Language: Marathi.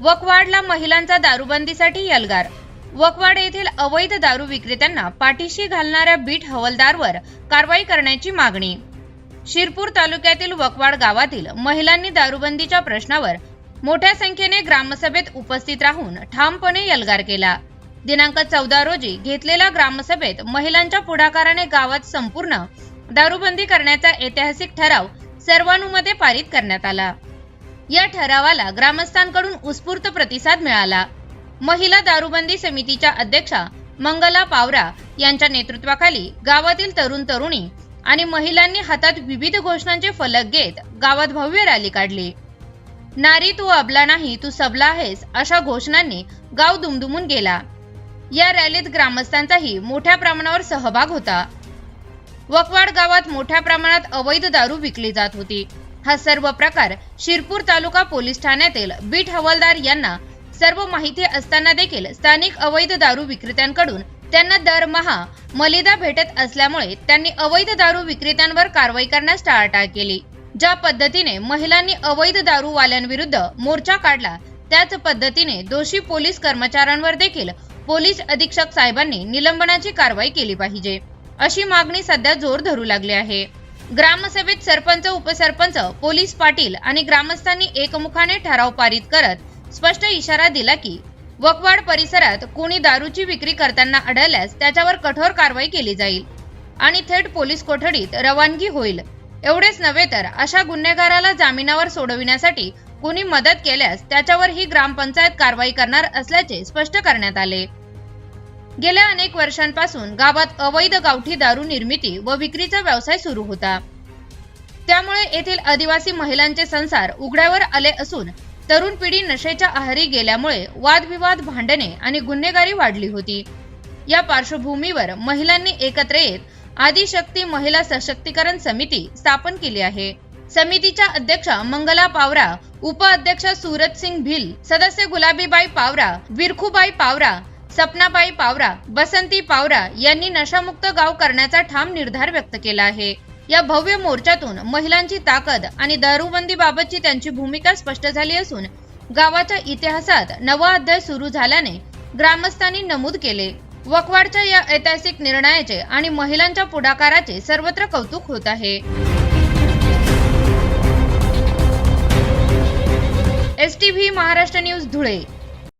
वकवाडला महिलांचा दारूबंदीसाठी यलगार. वकवाड येथील अवैध दारू विक्रेत्यांना पाठीशी घालणाऱ्या बीट हवलदारवर कारवाई करण्याची मागणी. शिरपूर तालुक्यातील वकवाड गावातील महिलांनी दारूबंदीच्या प्रश्नावर मोठ्या संख्येने ग्रामसभेत उपस्थित राहून ठामपणे यलगार केला. दिनांक चौदा रोजी घेतलेल्या ग्रामसभेत महिलांच्या पुढाकाराने गावात संपूर्ण दारूबंदी करण्याचा ऐतिहासिक ठराव सर्वानुमते पारित करण्यात आला. या ठरावाला ग्रामस्थांकडून उत्स्फूर्त प्रतिसाद मिळाला. महिला दारूबंदी समितीच्या अध्यक्षा मंगला पावरा यांच्या नेतृत्वाखाली गावातील तरुण तरुणी आणि महिलांनी हातात विविध घोषणांचे फलक घेत गावात भव्य रॅली काढली. नारी तू अबला नाही तू सबला आहेस अशा घोषणांनी गाव दुमदुमून गेला. या रॅलीत ग्रामस्थांचाही मोठ्या प्रमाणावर सहभाग होता. वकवाड गावात मोठ्या प्रमाणात अवैध दारू विकली जात होती. हा सर्व प्रकार शिरपूर तालुका पोलीस ठाण्यातील बीट हवालदार यांना सर्व माहिती असताना देखील स्थानिक अवैध दारू विक्रेत्यांकडून त्यांना दरमहा मलिदा भेटत असल्यामुळे त्यांनी अवैध दारू विक्रेत्यांवर कारवाई करण्यास टाळाटाळ केली. ज्या पद्धतीने महिलांनी अवैध दारूवाल्यांविरुद्ध मोर्चा काढला त्याच पद्धतीने दोषी पोलीस कर्मचाऱ्यांवर देखील पोलीस अधीक्षक साहेबांनी निलंबनाची कारवाई केली पाहिजे. अशी मागणी सध्या जोर धरू लागली आहे. ग्रामसभेत सरपंच उपसरपंच पोलीस पाटील आणि ग्रामस्थांनी एकमुखाने ठराव पारित करत स्पष्ट इशारा दिला की वकवाड परिसरात कोणी दारूची विक्री करताना आढळल्यास त्याच्यावर कठोर कारवाई केली जाईल आणि थेट पोलीस कोठडीत रवानगी होईल. एवढेच नव्हे तर अशा गुन्हेगाराला जामिनावर सोडविण्यासाठी कोणी मदत केल्यास त्याच्यावर ही ग्रामपंचायत कारवाई करणार असल्याचे स्पष्ट करण्यात आले. गेल्या अनेक वर्षांपासून गावात अवैध गावठी दारू निर्मिती व विक्रीचा व्यवसाय सुरू होता. त्यामुळे येथील आदिवासी महिलांचे संसार उघड्यावर आले असून तरुण पिढी नशेच्या आहारी गेल्यामुळे वादविवाद भांडणे आणि गुन्हेगारी वाढली होती. या पार्श्वभूमीवर महिलांनी एकत्र येत आदिशक्ती महिला सशक्तीकरण समिती स्थापन केली आहे. समितीच्या अध्यक्षा मंगला पावरा उपअध्यक्ष सूरज सिंग भिल सदस्य गुलाबीबाई पावरा विरखुबाई पावरा सपनाबाई पावरा बसंती पावरा यांनी नशामुक्त गाव करण्याचा ठाम निर्धार व्यक्त केला आहे. या भव्य मोर्चातून महिलांची ताकद आणि दारूबंदी बाबतची त्यांची भूमिका स्पष्ट झाली असून गावाच्या इतिहासात नवा अध्याय सुरू झाल्याने ग्रामस्थांनी नमूद केले. वकवाडच्या या ऐतिहासिक निर्णयाचे आणि महिलांच्या पुढाकाराचे सर्वत्र कौतुक होत आहे. S T V Maharashtra news Dhule